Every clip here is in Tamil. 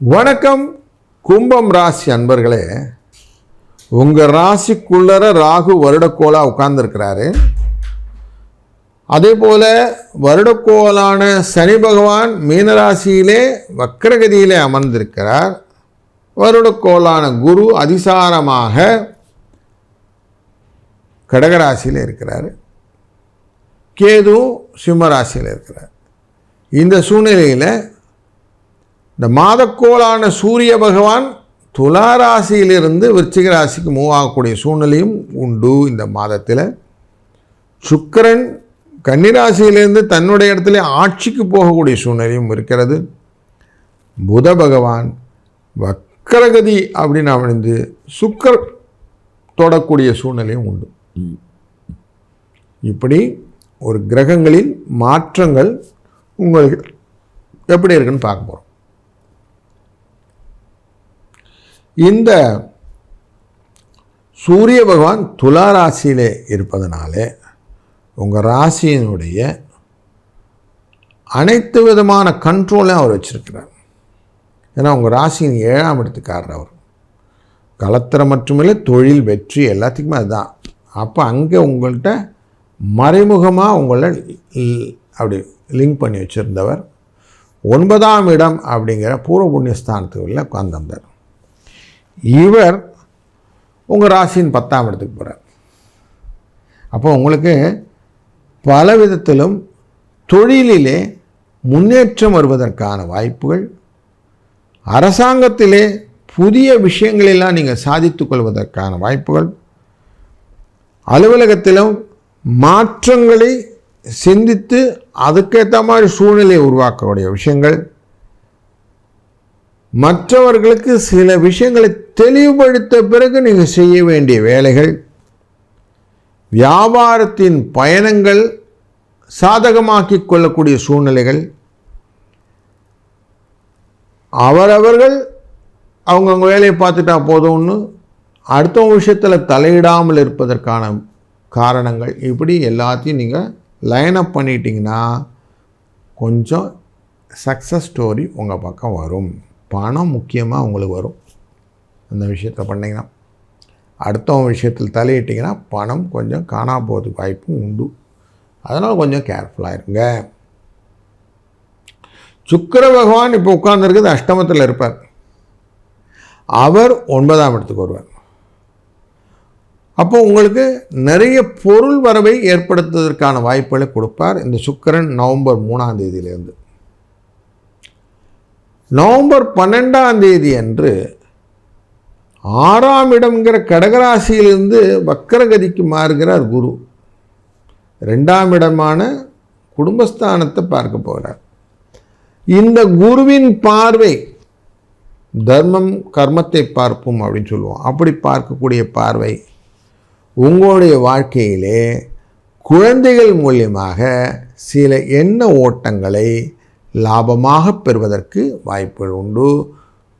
வணக்கம் கும்பம் ராசி அன்பர்களே. உங்கள் ராசிக்குள்ளர ராகு வருடக்கோளாக உட்கார்ந்துருக்கிறாரு. அதே போல் வருடக்கோளான சனி பகவான் மீனராசியிலே வக்கரகதியிலே அமர்ந்திருக்கிறார். வருடக்கோளான குரு அதிசாரமாக கடகராசியில் இருக்கிறார். கேது சிம்மராசியில் இருக்கிறார். இந்த சூழ்நிலையில் இந்த மாதக்கோளான சூரிய பகவான் துலா ராசியிலிருந்து விருச்சிக ராசிக்கு மூவ் ஆகக்கூடிய சூழ்நிலையும் உண்டு இந்த மாதத்தில். சுக்கரன் கன்னிராசியிலிருந்து தன்னுடைய இடத்துல ஆட்சிக்கு போகக்கூடிய சூழ்நிலையும் இருக்கிறது. புத பகவான் வக்கரகதி அப்படின்னு அமைந்து சுக்கர் தொடக்கூடிய சூழ்நிலையும் உண்டு. இப்படி ஒரு கிரகங்களின் மாற்றங்கள் உங்களுக்கு எப்படி இருக்குன்னு பார்க்க போகிறோம் இந்த சூரிய பகவான் துலா ராசியிலே இருப்பதனாலே உங்கள் ராசியினுடைய அனைத்து விதமான கண்ட்ரோலையும் அவர் வச்சுருக்கிறார். ஏன்னா உங்கள் ராசியின் ஏழாம் இடத்துக்காரர் அவர். கலத்திரம் மட்டுமில்லை தொழில் வெற்றி எல்லாத்துக்குமே அதுதான். அப்போ அங்கே உங்கள்கிட்ட மறைமுகமாக உங்களை அப்படி லிங்க் பண்ணி வச்சுருந்தவர். ஒன்பதாம் இடம் அப்படிங்கிற பூர்வ புண்ணியஸ்தானத்துக்குள்ளே உட்கார்ந்திருந்தார். இவர் உங்கள் ராசியின் பத்தாம் இடத்துக்கு போகிறார் அப்போ உங்களுக்கு பல விதத்திலும் தொழிலிலே முன்னேற்றம் வருவதற்கான வாய்ப்புகள் அரசாங்கத்திலே புதிய விஷயங்களெல்லாம் நீங்கள் சாதித்து கொள்வதற்கான வாய்ப்புகள் அலுவலகத்திலும் மாற்றங்களை சிந்தித்து அதுக்கேற்ற மாதிரி சூழ்நிலையை உருவாக்கக்கூடிய விஷயங்கள் மற்றவர்களுக்கு சில விஷயங்களை தெளிவுபடுத்த பிறகு நீங்கள் செய்ய வேண்டிய வேலைகள் வியாபாரத்தின் பயணங்கள் சாதகமாக்கிக் கொள்ளக்கூடிய சூழ்நிலைகள் அவரவர்கள் அவங்கவுங்க வேலையை பார்த்துட்டா போதும்னு அடுத்தவங்க விஷயத்தில் தலையிடாமல் இருப்பதற்கான காரணங்கள். இப்படி எல்லாத்தையும் நீங்கள் லைன் அப் பண்ணிட்டீங்கன்னா கொஞ்சம் சக்ஸஸ் ஸ்டோரி உங்கள் பக்கம் வரும். பணம் முக்கியமாக உங்களுக்கு வரும். அந்த விஷயத்தை பண்ணிங்கன்னா. அடுத்தவங்க விஷயத்தில் தலையிட்டிங்கன்னா பணம் கொஞ்சம் காணா போகிறதுக்கு வாய்ப்பும் உண்டு. அதனால் கொஞ்சம் கேர்ஃபுல்லாக இருங்க. சுக்கிர பகவான் இப்போ உட்கார்ந்துருக்குது அஷ்டமத்தில் இருப்பார். அவர் ஒன்பதாம் இடத்துக்கு வருவார். அப்போ உங்களுக்கு நிறைய பொருள் வரவை ஏற்படுத்துவதற்கான வாய்ப்புகளை கொடுப்பார். இந்த சுக்கிரன் நவம்பர் மூணாம் தேதியிலிருந்து. நவம்பர் பன்னெண்டாம் தேதி அன்று ஆறாம் இடம்ங்கிற கடகராசியிலிருந்து வக்கரகதிக்கு மாறுகிறார் குரு. ரெண்டாம் இடமான குடும்பஸ்தானத்தை பார்க்க போகிறார். இந்த குருவின் பார்வை தர்மம் கர்மத்தை பார்ப்போம் அப்படின்னு சொல்லுவோம். அப்படி பார்க்கக்கூடிய பார்வை உங்களுடைய வாழ்க்கையிலே குழந்தைகள் மூலியமாக சில எண்ண ஓட்டங்களை லாபமாக பெறுவதற்கு வாய்ப்புகள் உண்டு.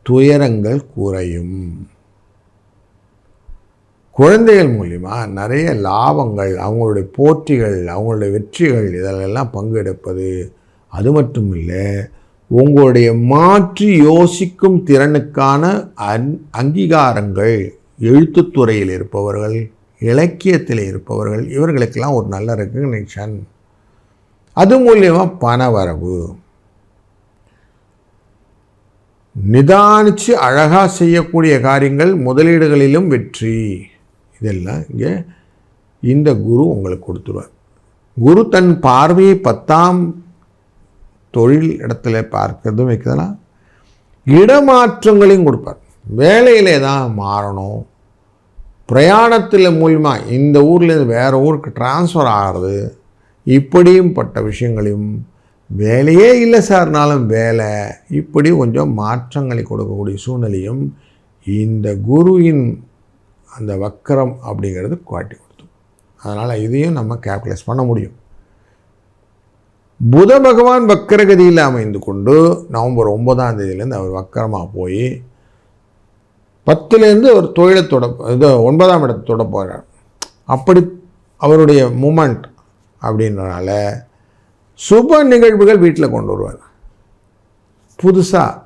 துயரங்கள் குறையும். குழந்தைகள் மூலிமா நிறைய லாபங்கள் அவங்களுடைய போட்டிகள் அவங்களுடைய வெற்றிகள் இதிலெல்லாம் பங்கெடுப்பது அது மட்டும் இல்லை உங்களுடைய மாற்றி யோசிக்கும் திறனுக்கான அந் அங்கீகாரங்கள் எழுத்துத்துறையில் இருப்பவர்கள் இலக்கியத்தில் இருப்பவர்கள் இவர்களுக்கெல்லாம் ஒரு நல்ல ரெக்கக்னிஷன் அது மூலியமாக பணவரவு. நிதானித்து அழகாக செய்யக்கூடிய காரியங்கள் முதலீடுகளிலும் வெற்றி. இதெல்லாம் இங்கே இந்த குரு உங்களுக்கு கொடுத்துருவார். குரு தன் பார்வையை பத்தாம் தொழில் இடத்துல பார்க்கறதும் வைக்கிறதுலாம் இடமாற்றங்களையும் கொடுப்பார். வேலையிலே தான் மாறணும். பிரயாணத்தில் மூலியமாக இந்த ஊர்லேருந்து வேறு ஊருக்கு டிரான்ஸ்ஃபர் ஆகிறது. இப்படியும் பட்ட விஷயங்களையும் வேலையே இல்லை சார்னாலும் வேலை. இப்படி கொஞ்சம் மாற்றங்களை கொடுக்கக்கூடிய சூழ்நிலையும் இந்த குருவின் அந்த வக்கரம் அப்படிங்கிறது காட்டி கொடுத்தோம் அதனால் இதையும் நம்ம கேல்குலேஸ் பண்ண முடியும். புத பகவான் வக்கரகதியில் அமைந்து கொண்டு நவம்பர் ஒன்பதாம் தேதியிலேருந்து அவர் வக்கரமாக போய் பத்துலேருந்து அவர் தொழிலை தொட இது ஒன்பதாம் இடத்தை தொட போகிறார் அப்படி அவருடைய மூமெண்ட் அப்படின்றனால சுப நிகழ்வுகள் வீட்டில் கொண்டு வருவார் புதுசாக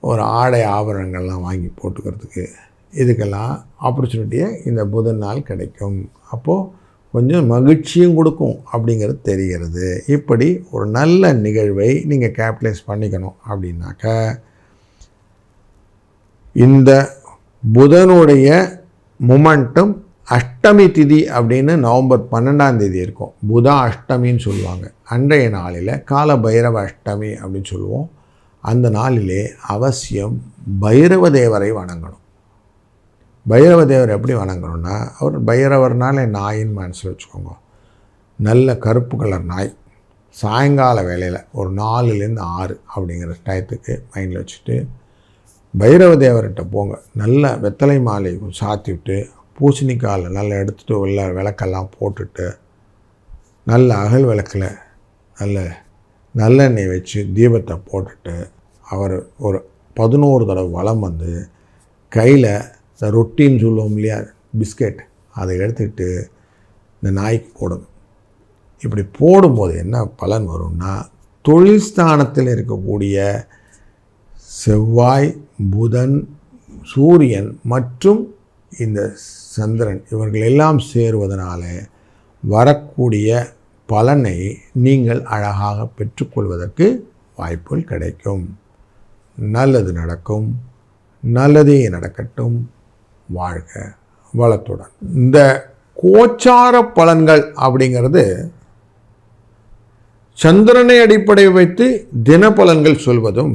ஒரு ஆடை ஆபரணங்கள்லாம் வாங்கி போட்டுக்கிறதுக்கு இதுக்கெல்லாம் ஆப்பர்ச்சுனிட்டியை இந்த புதன் நாள் கிடைக்கும். அப்போது கொஞ்சம் மகிழ்ச்சியும் கொடுக்கும் அப்படிங்கிறது தெரிகிறது. இப்படி ஒரு நல்ல நிகழ்வை நீங்கள் கேபிட்டலைஸ் பண்ணிக்கணும் அப்படின்னாக்க இந்த புதனுடைய மொமெண்டம் அஷ்டமி திதி அப்படின்னு நவம்பர் பன்னெண்டாம் தேதி இருக்கும். புதா அஷ்டமின்னு சொல்லுவாங்க. அன்றைய நாளில் கால பைரவ அஷ்டமி அப்படின்னு சொல்லுவோம். அந்த நாளிலே அவசியம் பைரவ தேவரை வணங்கணும். பைரவ தேவர் எப்படி வணங்கணும்னா அவர் பைரவர்னாலே நாயின்னு மனசில் வச்சுக்கோங்க. நல்ல கருப்பு கலர் நாய். சாயங்கால வேலையில் ஒரு நாலுலேருந்து ஆறு அப்படிங்கிற டயத்துக்கு மைண்டில் வச்சுட்டு பைரவ தேவர்கிட்ட போங்க. நல்ல வெத்தலை மாலை சாத்தி விட்டு பூசணிக்காயில் நல்லா எடுத்துகிட்டு உள்ள விளக்கெல்லாம் போட்டுட்டு நல்ல அகல் விளக்கில் நல்ல நல்லெண்ணெய் வச்சு தீபத்தை போட்டுட்டு அவர் ஒரு பதினோரு தடவை வளம் வந்து கையில் இந்த ரொட்டின்னு சொல்லுவோம் இல்லையா பிஸ்கெட் அதை எடுத்துக்கிட்டு இந்த நாய்க்கு போடணும் இப்படி போடும்போது என்ன பலன் வரும்னா தொழில் ஸ்தானத்தில் இருக்கக்கூடிய செவ்வாய் புதன் சூரியன் மற்றும் இந்த சந்திரன் இவர்கள் எல்லாம் சேருவதனால வரக்கூடிய பலனை நீங்கள் அழகாக பெற்றுக்கொள்வதற்கு வாய்ப்புகள் கிடைக்கும். நல்லது நடக்கும். நல்லதே நடக்கட்டும். வாழ்க வளத்துடன். இந்த கோச்சார பலன்கள் அப்படிங்கிறது சந்திரனை அடிப்படை வைத்து தினப்பலன்கள் சொல்வதும்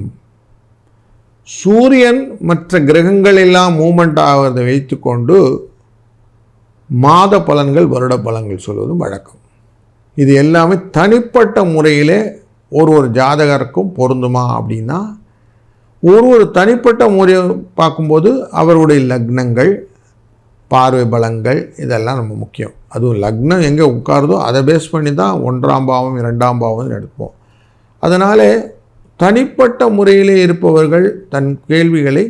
சூரியன் மற்ற கிரகங்கள் எல்லாம் மூமெண்ட் ஆவதை வைத்துக்கொண்டு மாத பலன்கள் வருட பலன்கள் சொல்வதும் வழக்கம். இது எல்லாமே தனிப்பட்ட முறையிலே ஒரு ஒரு ஜாதகருக்கும் பொருந்துமா அப்படின்னா ஒரு ஒரு தனிப்பட்ட முறையை பார்க்கும்போது அவருடைய லக்னங்கள் பார்வை பலங்கள் இதெல்லாம் நம்ம முக்கியம். அதுவும் லக்னம் எங்கே உட்காருதோ அதை பேஸ் பண்ணி தான் ஒன்றாம் பாவம் இரண்டாம் பாவம் எடுப்போம். அதனால் தனிப்பட்ட முறையிலே இருப்பவர்கள் தன் கேள்விகளை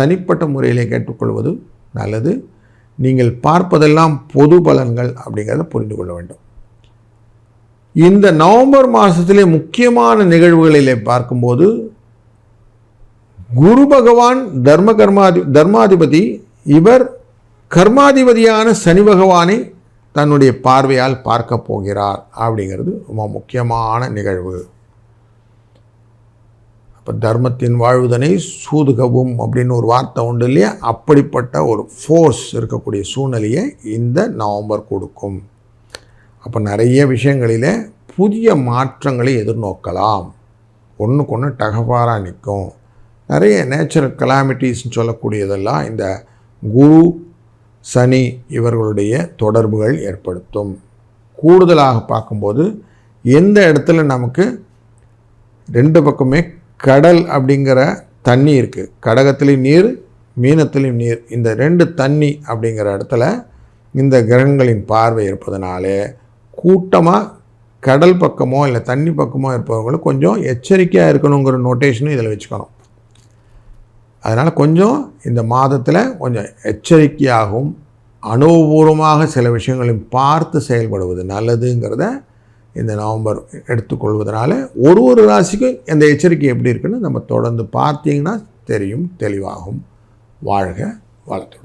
தனிப்பட்ட முறையிலே கேட்டுக்கொள்வது நல்லது. நீங்கள் பார்ப்பதெல்லாம் பொது பலன்கள் அப்படிங்கிறத புரிந்து கொள்ள வேண்டும். இந்த நவம்பர் மாதத்திலே முக்கியமான நிகழ்வுகளிலே பார்க்கும்போது குரு பகவான் தர்ம கர்மாதி தர்மாதிபதி இவர் கர்மாதிபதியான சனி பகவானை தன்னுடைய பார்வையால் பார்க்க போகிறார் அப்படிங்கிறது ரொம்ப முக்கியமான நிகழ்வு. இப்போ தர்மத்தின் வாழ்வுதனை சூதுகவும் அப்படின்னு ஒரு வார்த்தை உண்டு இல்லையா? அப்படிப்பட்ட ஒரு ஃபோர்ஸ் இருக்கக்கூடிய சூழ்நிலையை இந்த நவம்பர் கொடுக்கும். அப்போ நிறைய விஷயங்களில் புதிய மாற்றங்களை எதிர்நோக்கலாம். ஒன்றுக்கு ஒன்று டகபாராக நிற்கும். நிறைய நேச்சுரல் கலாமிட்டிஸ்ன்னு சொல்லக்கூடியதெல்லாம் இந்த குரு சனி இவர்களுடைய தொடர்புகள் ஏற்படுத்தும். கூடுதலாக பார்க்கும்போது எந்த இடத்துல நமக்கு ரெண்டு பக்கமே கடல் அப்படிங்கிற தண்ணி இருக்குது கடகத்துலேயும் நீர் மீனத்துலேயும் நீர். இந்த ரெண்டு தண்ணி அப்படிங்கிற இடத்துல இந்த கிரகங்களின் பார்வை இருப்பதனாலே கூட்டமாக கடல் பக்கமோ இல்லை தண்ணி பக்கமோ இருப்பவங்களும் கொஞ்சம் எச்சரிக்கையாக இருக்கணுங்கிற நோட்டேஷனும் இதில் வச்சுக்கணும். அதனால் கொஞ்சம் இந்த மாதத்தில் கொஞ்சம் எச்சரிக்கையாகவும் அனுபவபூர்வமாக சில விஷயங்களையும் பார்த்து செயல்படுவது நல்லதுங்கிறத இந்த நவம்பர் எடுத்துக்கொள்வதனால ஒரு ஒரு ராசிக்கும் இந்த எச்சரிக்கை எப்படி இருக்குன்னு நம்ம தொடர்ந்து பார்த்தீங்கன்னா தெரியும் தெளிவாகும். வாழ்க வளத்துடன்.